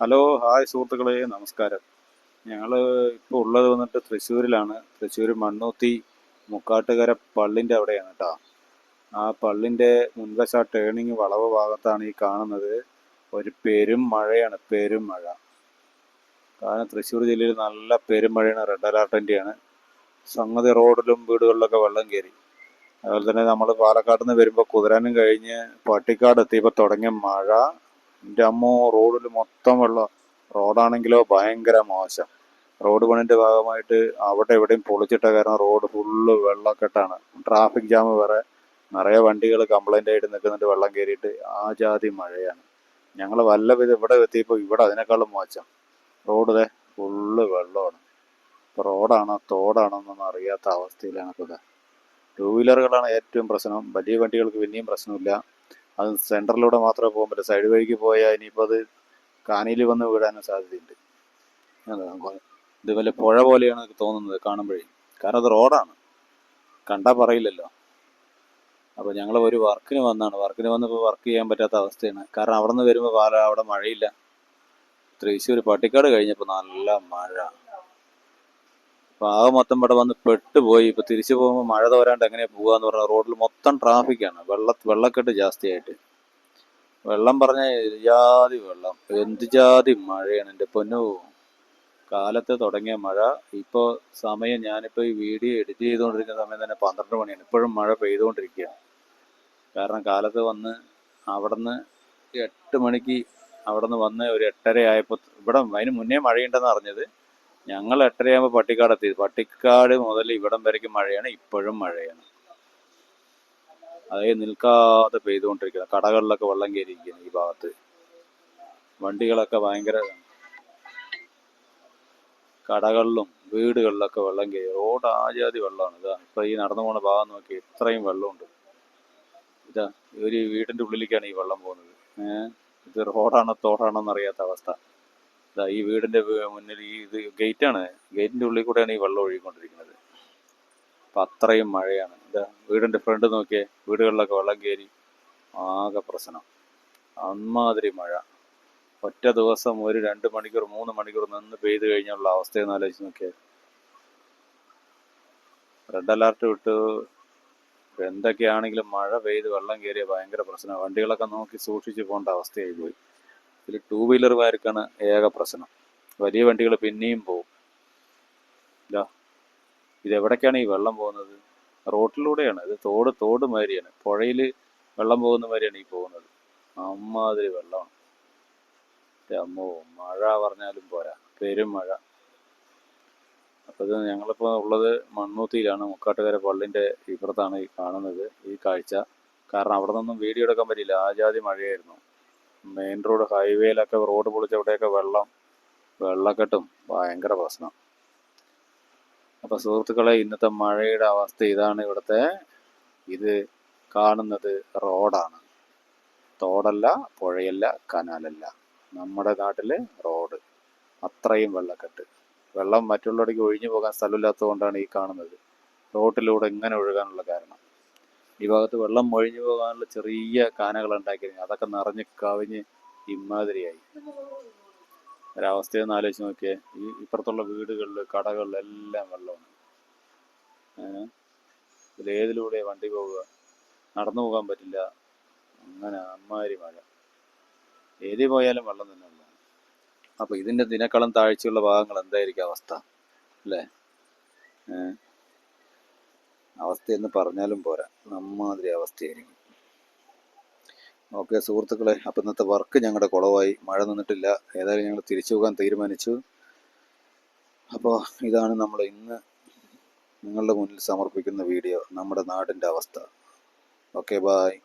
Hello hi സുഹൃത്തുക്കളെ നമസ്കാരം. ഞങ്ങൾ ഇപ്പോൾ ഉള്ളത് വന്നിട്ട് തൃശ്ശൂരിലാണ്. തൃശ്ശൂർ മണ്ണൂത്തി മുക്കാട്ടുകര പള്ളിന്റെ അവിടെയാണ് കേട്ടോ ആ പള്ളിന്റെ മുൻവശ ടേണിങ് വളവ് ഭാഗത്താണ് ഈ കാണുന്നത്. ഒരു പെരും മഴയാണ് പെരും മഴ. കാരണം തൃശ്ശൂർ ജില്ലയിൽ നല്ല പെരുമഴയാണ് റെഡ് അലർട്ടിന്റെയാണ് സംഗതി റോഡിലും വീടുകളിലൊക്കെ വെള്ളം കയറി അതുപോലെ തന്നെ നമ്മൾ പാലക്കാട് നിന്ന് വരുമ്പോൾ കുതിരാനും കഴിഞ്ഞ് പട്ടിക്കാട് എത്തിയപ്പോൾ തുടങ്ങിയ മഴ. എന്റെ അമ്മോ റോഡിൽ മൊത്തം വെള്ളം റോഡാണെങ്കിലോ ഭയങ്കര മോശം. റോഡ് പണിന്റെ ഭാഗമായിട്ട് അവിടെ എവിടെയും പൊളിച്ചിട്ട കാരണം റോഡ് ഫുള്ള് വെള്ളക്കെട്ടാണ്. ട്രാഫിക് ജാം വേറെ നിറയെ വണ്ടികൾ കംപ്ലൈന്റ് ആയിട്ട് നിൽക്കുന്നുണ്ട് വെള്ളം കയറിയിട്ട് ആ ജാതി മഴയാണ്. ഞങ്ങൾ വല്ല വിധ ഇവിടെ എത്തിയപ്പോൾ ഇവിടെ അതിനേക്കാളും മോശം. റോഡ് ദേ ഫുള്ള് വെള്ളമാണ്. ഇപ്പോൾ റോഡാണോ തോടാണോ എന്നൊന്നും അറിയാത്ത അവസ്ഥയിലാണ് ഇപ്പോൾ ഇത് ടൂ വീലറുകളാണ് ഏറ്റവും പ്രശ്നം. വലിയ വണ്ടികൾക്ക് പിന്നെയും പ്രശ്നമില്ല. അത് സെന്ററിലൂടെ മാത്രമേ പോകാൻ പറ്റൂ. സൈഡ് വഴിക്ക് പോയാൽ ഇനിയിപ്പോൾ അത് കാനയിൽ വന്ന് വീഴാനും സാധ്യതയുണ്ട്. ഇത് വല്ല പുഴ പോലെയാണ് എനിക്ക് തോന്നുന്നത് കാണുമ്പോഴേ. കാരണം അത് റോഡാണ്. കണ്ടാൽ പറയില്ലല്ലോ. അപ്പോൾ ഞങ്ങൾ ഒരു വർക്കിന് വന്നാണ്. വർക്കിന് വന്നപ്പോൾ വർക്ക് ചെയ്യാൻ പറ്റാത്ത അവസ്ഥയാണ്. കാരണം അവിടെ നിന്ന് വരുമ്പോൾ അവിടെ മഴയില്ല. തൃശ്ശൂർ പട്ടിക്കാട് കഴിഞ്ഞപ്പോൾ നല്ല മഴ. അപ്പോൾ ആകെ മൊത്തം ഇവിടെ വന്ന് പെട്ടുപോയി. ഇപ്പോൾ തിരിച്ചു പോകുമ്പോൾ മഴ തോരാണ്ട് എങ്ങനെയാ പോകാന്ന് പറഞ്ഞാൽ റോഡിൽ മൊത്തം ട്രാഫിക്കാണ് വെള്ള വെള്ളക്കെട്ട് ജാസ്തിയായിട്ട്. വെള്ളം പറഞ്ഞാൽ ജാതി വെള്ളം. എന്ത് ജാതി മഴയാണ്? എന്റെ പൊന്നു. കാലത്ത് തുടങ്ങിയ മഴ. ഇപ്പോൾ സമയം ഞാനിപ്പോൾ ഈ വീഡിയോ എഡിറ്റ് ചെയ്തുകൊണ്ടിരിക്കുന്ന സമയം തന്നെ പന്ത്രണ്ട് മണിയാണ്. ഇപ്പോഴും മഴ പെയ്തുകൊണ്ടിരിക്കുകയാണ്. കാരണം കാലത്ത് വന്ന് അവിടുന്ന് എട്ട് മണിക്ക് അവിടെ നിന്ന് വന്ന് ഒരു എട്ടര ആയപ്പോൾ ഇവിടെ അതിന് മുന്നേ മഴയുണ്ടെന്ന് അറിഞ്ഞത്. ഞങ്ങൾ എട്ടരയാകുമ്പോൾ പട്ടിക്കാട് എത്തി. പട്ടിക്കാട് മുതൽ ഇവിടം വരയ്ക്കും മഴയാണ് ഇപ്പോഴും മഴയാണ്. അതായത് നിൽക്കാതെ പെയ്തുകൊണ്ടിരിക്കുന്നത് കടകളിലൊക്കെ വെള്ളം കയറിയിരിക്കുന്നു ഈ ഭാഗത്ത്. വണ്ടികളൊക്കെ ഭയങ്കര കടകളിലും വീടുകളിലൊക്കെ വെള്ളം കയറി. റോഡ് ആജാതി വെള്ളമാണ്. ഇതാ ഇപ്പൊ ഈ നടന്നു പോണ ഭാഗം നോക്കി ഇത്രയും വെള്ളമുണ്ട്. ഇതാ ഒരു വീടിന്റെ ഉള്ളിലേക്കാണ് ഈ വെള്ളം പോകുന്നത്. ഏഹ് ഇത് റോഡാണോ തോടാണോ എന്നറിയാത്ത അവസ്ഥ. ഈ വീടിന്റെ മുന്നിൽ ഈ ഇത് ഗേറ്റാണ്. ഗേറ്റിന്റെ ഉള്ളിൽ കൂടെയാണ് ഈ വെള്ളം ഒഴുകിക്കൊണ്ടിരിക്കുന്നത്. അപ്പൊ അത്രയും മഴയാണ്. ഇതാ വീടിന്റെ ഫ്രണ്ട് നോക്കിയേ വീടുകളിലൊക്കെ വെള്ളം കയറി ആകെ പ്രശ്നം. അമ്മാതിരി മഴ. ഒറ്റ ദിവസം ഒരു രണ്ട് മണിക്കൂർ മൂന്ന് മണിക്കൂർ നിന്ന് പെയ്ത് കഴിഞ്ഞുള്ള അവസ്ഥയെന്ന് ആലോചിച്ച് നോക്കിയാൽ റെഡ് അലർട്ട് വിട്ട്. എന്തൊക്കെയാണെങ്കിലും മഴ പെയ്ത് വെള്ളം കയറിയ ഭയങ്കര പ്രശ്നമാണ് വണ്ടികളൊക്കെ നോക്കി സൂക്ഷിച്ച് പോകേണ്ട അവസ്ഥയായി പോയി. ഇതിൽ ടൂ വീലർമാർക്കാണ് ഏക പ്രശ്നം. വലിയ വണ്ടികൾ പിന്നെയും പോകും ഇല്ല ഇതെവിടേക്കാണ് ഈ വെള്ളം പോകുന്നത്? റോട്ടിലൂടെയാണ്. ഇത് തോട് തോട് മാതിരിയാണ്. പുഴയിൽ വെള്ളം പോകുന്ന മാതിരിയാണ് ഈ പോകുന്നത്. അമ്മാതിരി വെള്ളമാണ്. അമ്മോ മഴ പറഞ്ഞാലും പോരാ. പെരും മഴ. അപ്പോൾ ഇത് ഞങ്ങളിപ്പോൾ ഉള്ളത് മണ്ണൂത്തിയിലാണ്. മുക്കാട്ടുകര പള്ളിന്റെ ഇപ്പുറത്താണ് ഈ കാണുന്നത് ഈ കാഴ്ച. കാരണം അവിടെ നിന്നും വീഡിയോ എടുക്കാൻ പറ്റില്ല ആ ജാതി മഴയായിരുന്നു. മെയിൻ റോഡ് ഹൈവേയിലൊക്കെ റോഡ് പൊളിച്ച അവിടെയൊക്കെ വെള്ളം വെള്ളക്കെട്ടും ഭയങ്കര പ്രശ്നം. അപ്പോൾ സുഹൃത്തുക്കളെ ഇന്നത്തെ മഴയുടെ അവസ്ഥ ഇതാണ് ഇവിടുത്തെ ഇത് കാണുന്നത് റോഡാണ്. തോടല്ല പുഴയല്ല കനാലല്ല. നമ്മുടെ നാട്ടിലെ റോഡ്. അത്രയും വെള്ളക്കെട്ട്. വെള്ളം മറ്റുള്ളവിടേക്ക് ഒഴിഞ്ഞു പോകാൻ സ്ഥലമില്ലാത്തതുകൊണ്ടാണ് ഈ കാണുന്നത്. റോട്ടിലൂടെ ഇങ്ങനെ ഒഴുകാനുള്ള കാരണം. ഈ ഭാഗത്ത് വെള്ളം മൊഴിഞ്ഞു പോകാനുള്ള ചെറിയ കാനകൾ ഉണ്ടാക്കിയിരുന്നു. അതൊക്കെ നിറഞ്ഞ് കവിഞ്ഞ് ഇമാതിരിയായി ഒരവസ്ഥയൊന്ന് ആലോചിച്ച് നോക്കിയേ. ഈ ഇപ്പുറത്തുള്ള വീടുകളിൽ കടകളിൽ എല്ലാം വെള്ളമാണ്. ഇതിലേതിലൂടെ വണ്ടി പോവുക? നടന്നു പോകാൻ പറ്റില്ല. അങ്ങനെ അമ്മാതിരി മഴ. ഏതി പോയാലും വെള്ളം തന്നെ ഉള്ളതാണ്. അപ്പൊ ഇതിന്റെ ദിനക്കളം താഴ്ചയുള്ള ഭാഗങ്ങൾ എന്തായിരിക്കും അവസ്ഥ? അല്ലേ? ഏഹ്? അവസ്ഥ എന്ന് പറഞ്ഞാലും പോരാ. അമ്മാതിരി അവസ്ഥയായിരിക്കും. ഓക്കെ സുഹൃത്തുക്കളെ അപ്പം ഇന്നത്തെ വർക്ക് ഞങ്ങളുടെ കുളവായി. മഴ നിന്നിട്ടില്ല. ഏതായാലും ഞങ്ങൾ തിരിച്ചു പോകാൻ തീരുമാനിച്ചു. അപ്പോൾ ഇതാണ് നമ്മൾ ഇന്ന് നിങ്ങളുടെ മുന്നിൽ സമർപ്പിക്കുന്ന വീഡിയോ. നമ്മുടെ നാടിന്റെ അവസ്ഥ. Okay bye